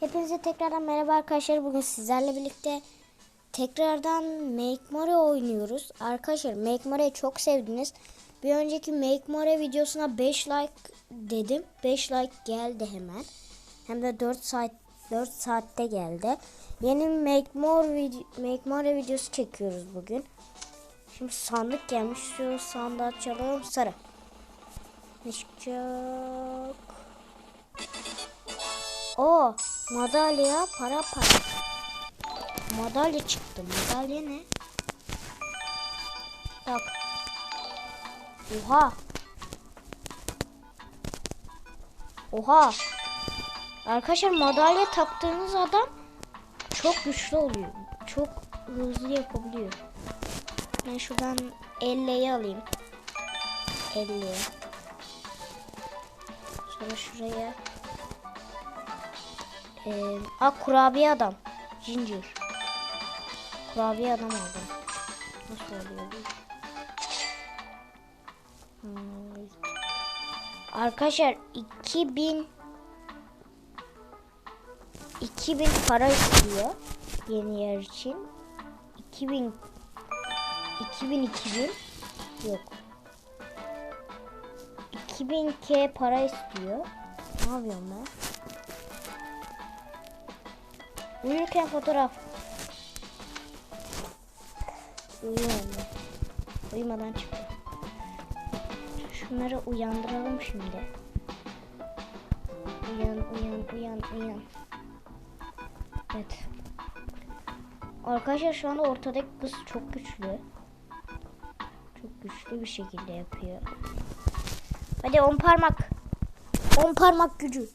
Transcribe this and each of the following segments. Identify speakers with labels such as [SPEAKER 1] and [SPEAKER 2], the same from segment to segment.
[SPEAKER 1] Hepinize tekrardan merhaba arkadaşlar. Bugün sizlerle birlikte tekrardan Make More oynuyoruz. Arkadaşlar Make More'yi çok sevdiniz. Bir önceki Make More videosuna 5 like dedim. 5 like geldi hemen. Hem de 4 saat 4 saatte geldi. Yeni Make More video, Make More videosu çekiyoruz bugün. Şimdi sandık gelmiş. Şu sandığı açalım. Sarı. Ne çıkacak? O madalya para para. Madalya çıktı. Madalya ne? Bak. Oha. Oha. Arkadaşlar madalya taktığınız adam çok güçlü oluyor. Çok hızlı yapabiliyor. Ben şuradan 50'yi alayım. 50. Sonra şuraya ee, a kurabiye adam. Ginger. Kurabiye adam aldım. Nasıl oluyor? Hmm. Arkadaşlar 2000 2000 para istiyor yeni yer için. 2000 2000 2000 yok. 2000 K para istiyor. Ne yapıyorum ben? Uyurken fotoğraf. Uyuyor anne. Uyumadan çıktı. Şunları uyandıralım şimdi. Uyan, uyan, uyan, uyan. Evet. Arkadaşlar şu anda ortadaki kız çok güçlü. Çok güçlü bir şekilde yapıyor. Hadi on parmak. On parmak gücü.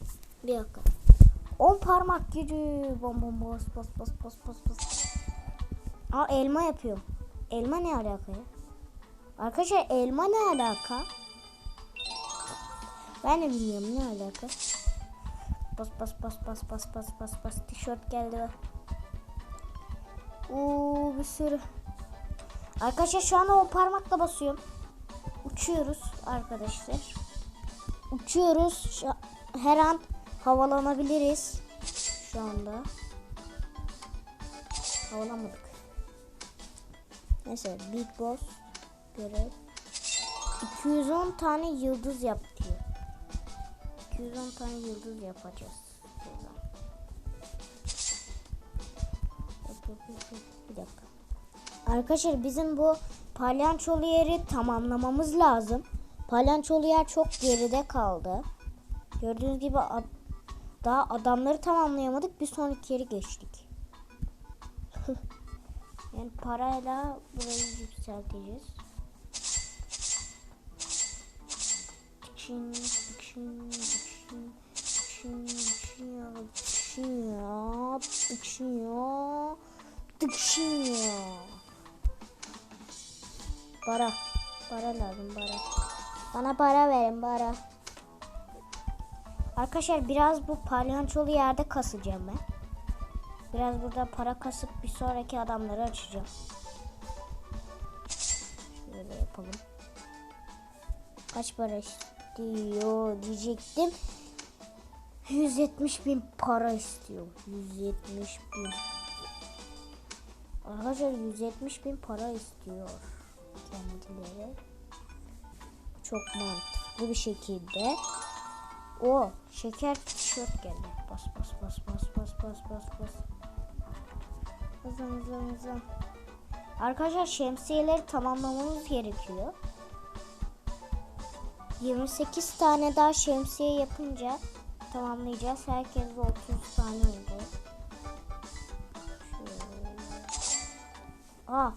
[SPEAKER 1] Bir dakika. 10 parmak gücü. Bom bom bas bas bas bas bas bas. Aa elma yapıyorum. Elma ne alaka ya? Arkadaşlar elma ne alaka? Ben de bilmiyorum ne alaka. Bas bas bas bas bas bas bas bas. Tişört geldi. Oo bir sürü. Arkadaşlar şu anda o parmakla basıyorum. Uçuyoruz arkadaşlar. Uçuyoruz. Her an havalanabiliriz şu anda. Havalamadık. Neyse Big Boss görev. 210 tane yıldız yap diyor. 210 tane yıldız yapacağız. Bir dakika. Arkadaşlar bizim bu palyançolu yeri tamamlamamız lazım. Palyançolu yer çok geride kaldı. Gördüğünüz gibi daha adamları tamamlayamadık. Bir sonraki yeri geçtik. yani parayla burayı yükselteceğiz. Çin, çin, çin, çin, çin çin çin ya. Para, para lazım para. Bana para verin para. Arkadaşlar biraz bu palyançolu yerde kasacağım ben. Biraz burada para kasıp bir sonraki adamları açacağım. Şöyle yapalım. Kaç para istiyor diyecektim. 170 bin para istiyor. 170 bin. Arkadaşlar 170 bin para istiyor kendileri. Çok mantıklı bir şekilde. O şeker tişört geldi. Bas bas bas bas bas bas bas bas. Hızlı hızlı hızlı. Arkadaşlar şemsiyeleri tamamlamamız gerekiyor. 28 tane daha şemsiye yapınca tamamlayacağız. Herkes 30 tane oldu. Şöyle. Aa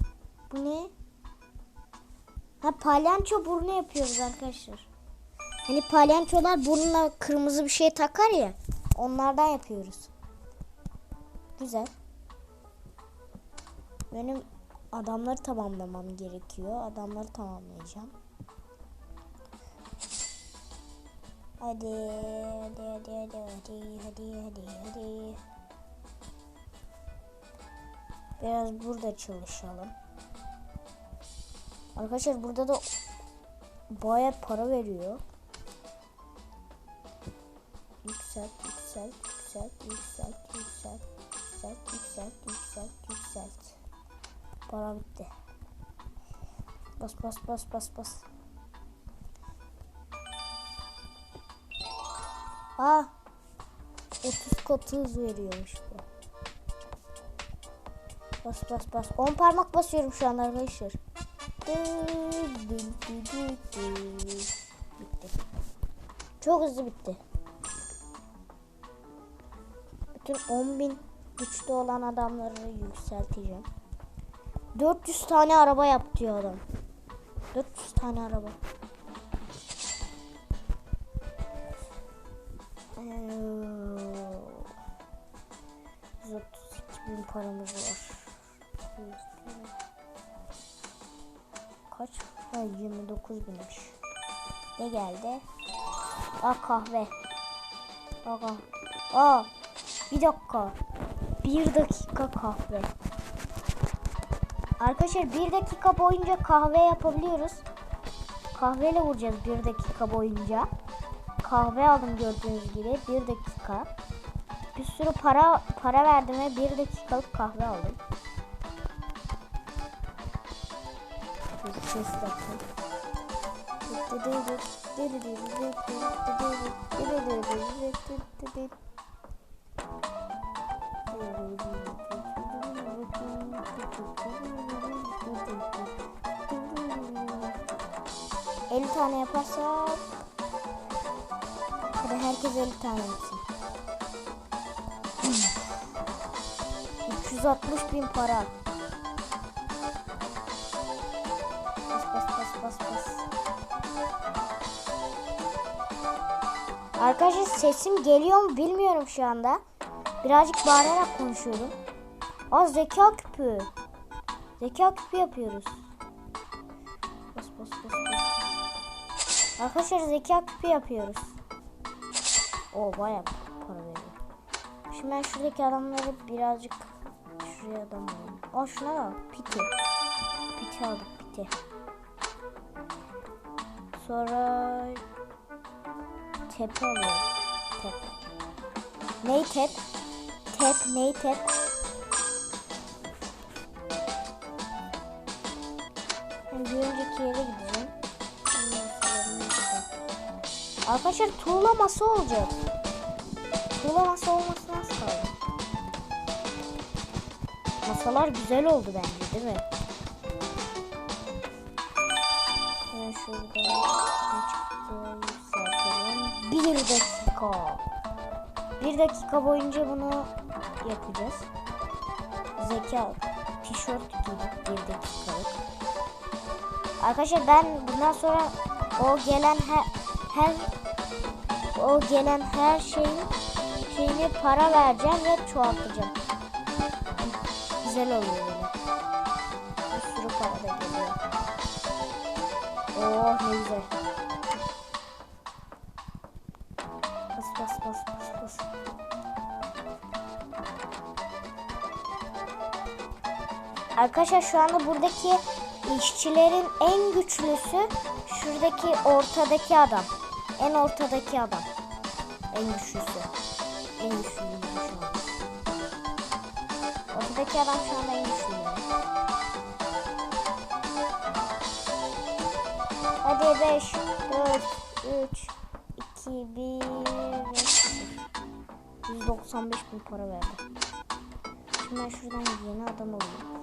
[SPEAKER 1] bu ne? Ha palyanço burnu yapıyoruz arkadaşlar. Hani palyançolar burnuna kırmızı bir şey takar ya. Onlardan yapıyoruz. Güzel. Benim adamları tamamlamam gerekiyor. Adamları tamamlayacağım. Hadi, hadi, hadi, hadi, hadi, hadi, hadi, hadi. Biraz burada çalışalım. Arkadaşlar burada da bayağı para veriyor. Yükselt, yükselt, yükselt. yükselt, yükselt, yükselt, yükselt, yükselt, yükselt. Para bitti. Bas bas bas bas bas. Aa, 30 katı hız veriyormuş bu. Bas bas bas. 10 parmak basıyorum şu an arkadaşlar. Bitti. Çok hızlı bitti. Bütün 10.000 güçlü olan adamları yükselteceğim. 400 tane araba yap diyor adam. 400 tane araba. Eee, 132 bin paramız var. Kaç? Ha, 29 binmiş. Ne geldi? Aa kahve. Aa. Aa bir dakika. Bir dakika kahve. Arkadaşlar bir dakika boyunca kahve yapabiliyoruz. Kahveyle vuracağız bir dakika boyunca. Kahve aldım gördüğünüz gibi bir dakika. Bir sürü para para verdim ve bir dakikalık kahve aldım. Ses takın. 50 tane yaparsak Hadi herkes 50 tane yapsın. 360 bin para. Bas bas bas bas bas. Arkadaşlar sesim geliyor mu bilmiyorum şu anda. Birazcık bağırarak konuşuyorum. Az zeka küpü. Zeka küpü yapıyoruz. Bas bas bas bas. Arkadaşlar zeka küpü yapıyoruz. O bayağı para veriyor. Şimdi ben şuradaki adamları birazcık şuraya adam alayım. Şuna da piti. Piti aldık piti. Sonra tepe alıyorum. Tep. Ney tep? Tep ney tep? Arkadaşlar tuğla masa olacak. Tuğla masa olmasına az kaldı. Masalar güzel oldu bence değil mi? Ben şurada. Bir dakika. Bir dakika boyunca bunu yapacağız. Zeka tişört giydik bir dakikalık. Arkadaşlar ben bundan sonra o gelen her her o gelen her şeyin şeyini para vereceğim ve çoğaltacağım. Güzel oluyor böyle. Bir sürü para da geliyor. Oh ne güzel. Bas bas bas bas bas. Arkadaşlar şu anda buradaki işçilerin en güçlüsü şuradaki ortadaki adam. En ortadaki adam. En güçlüsü. En güçlüyüm şu an. Ortadaki adam şu anda en güçlü. Hadi 5, 4, 3, 2, 1 ve 0. 195 bin para verdi. Şimdi ben şuradan yeni adam alayım.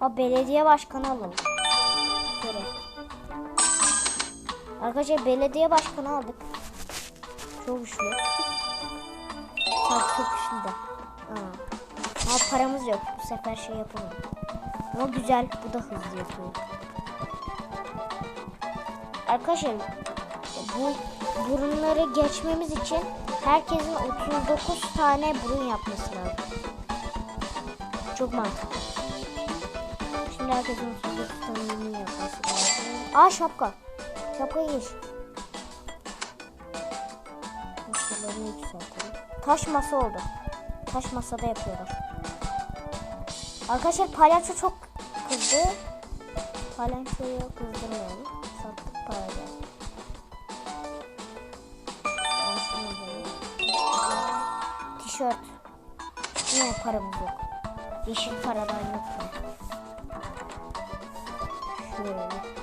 [SPEAKER 1] Ha belediye başkanı alalım. Arkadaşlar belediye başkanı aldık. Çok güçlü. Çok çok güçlü de. Aa. Ama paramız yok. Bu sefer şey yapalım. Ama güzel. Bu da hızlı yapıyor. Arkadaşlar bu burunları geçmemiz için herkesin 39 tane burun yapması lazım. Çok mantıklı. Şimdi herkesin 39 tane burun yapması lazım. Aa şapka. Giy. Masalarını yükseltelim. Taş masa oldu. Taş masada yapıyorlar. Arkadaşlar palyaço çok kızdı. Palyaçoyu kızdırmayalım. Sattık para geldi. tişört. Yine paramız yok. Yeşil paradan yok? Şöyle.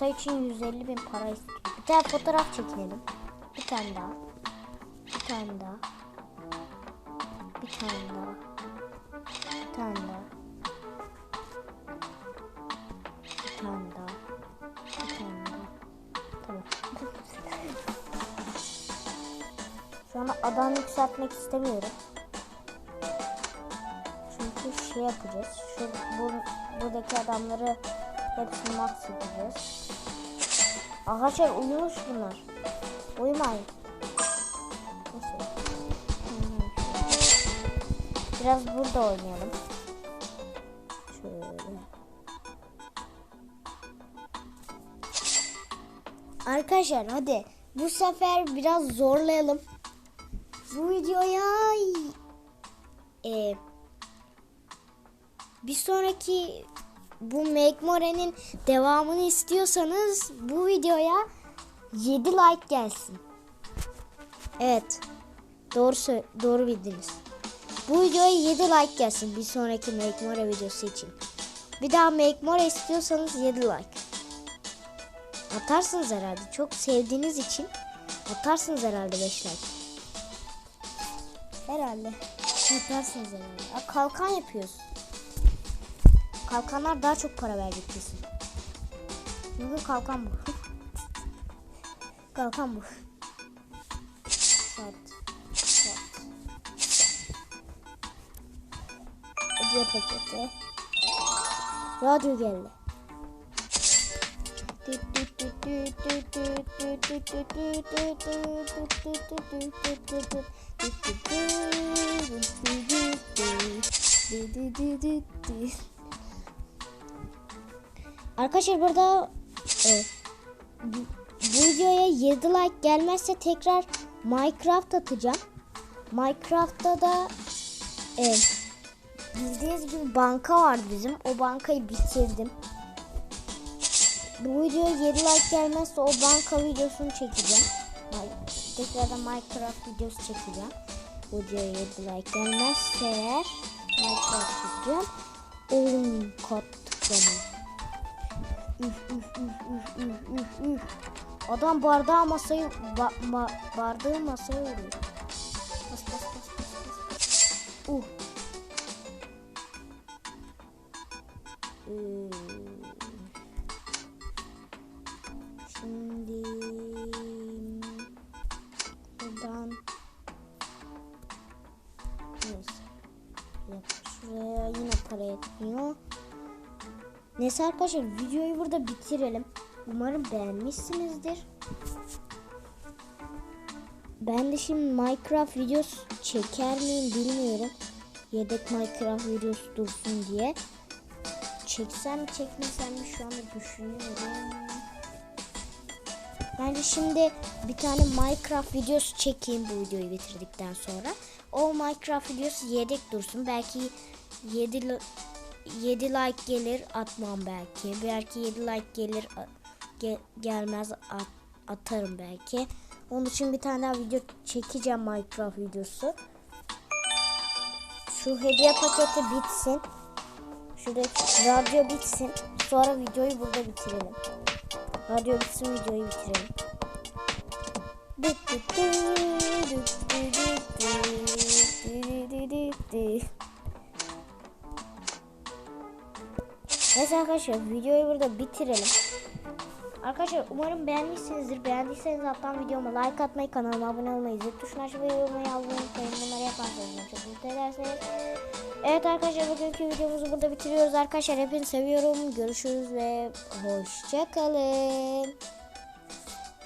[SPEAKER 1] Masa için 150 bin para istiyor. Bir tane fotoğraf çekelim. Bir tane daha. Bir tane daha. Bir tane daha. Bir tane daha. Bir tane daha. Bir tane daha. Tamam. Şu an adam yükseltmek istemiyorum. Çünkü şey yapacağız. Şu bu, buradaki adamları hepsini max yapacağız. Arkadaşlar uyumuş bunlar. Uyumayın. Hmm. Biraz burada oynayalım. Şöyle. Arkadaşlar hadi bu sefer biraz zorlayalım. Bu videoya e, bir sonraki bu Make More'nin devamını istiyorsanız bu videoya 7 like gelsin. Evet. Doğru doğru bildiniz. Bu videoya 7 like gelsin bir sonraki Make More videosu için. Bir daha Make More istiyorsanız 7 like. Atarsınız herhalde. Çok sevdiğiniz için atarsınız herhalde 5 like. Herhalde. Atarsınız herhalde. Aa, kalkan yapıyoruz. Kalkanlar daha çok para verecek kesin. Bugün kalkan bu. kalkan bu. Şart. Şart. Hediye paketi. Radyo geldi. Arkadaşlar burada e, bu, videoya 7 like gelmezse tekrar Minecraft atacağım. Minecraft'ta da e, bildiğiniz gibi banka vardı bizim. O bankayı bitirdim. Bu videoya 7 like gelmezse o banka videosunu çekeceğim. Tekrardan Minecraft videosu çekeceğim. Bu videoya 7 like gelmezse eğer Minecraft çekeceğim. 10 kat tıklama. Üf üf üf üf üf üf üf. Adam bardağı masayı ba, ma, bardağı masaya vuruyor. Bas bas bas bas bas. Uh. Ee, Şimdi buradan neyse. Şuraya yine para etmiyor. Neyse arkadaşlar videoyu burada bitirelim. Umarım beğenmişsinizdir. Ben de şimdi Minecraft videosu çeker miyim bilmiyorum. Yedek Minecraft videosu dursun diye. Çeksem çekmesem mi şu anda düşünüyorum. Bence şimdi bir tane Minecraft videosu çekeyim bu videoyu bitirdikten sonra. O Minecraft videosu yedek dursun. Belki 7 li- 7 like gelir atmam belki. Belki 7 like gelir ge- gelmez at- atarım belki. Onun için bir tane daha video çekeceğim Minecraft videosu. Şu hediye paketi bitsin. Şuradaki radyo bitsin. Sonra videoyu burada bitirelim. Radyo bitsin videoyu bitirelim. Dıt arkadaşlar videoyu burada bitirelim. Arkadaşlar umarım beğenmişsinizdir. Beğendiyseniz alttan videoma like atmayı, kanalıma abone olmayı, zil tuşuna açmayı yorumları yazmayı unutmayın. Bunları yaparsanız çok mutlu edersiniz. Evet arkadaşlar bugünkü videomuzu burada bitiriyoruz arkadaşlar. Hepinizi seviyorum. Görüşürüz ve hoşçakalın.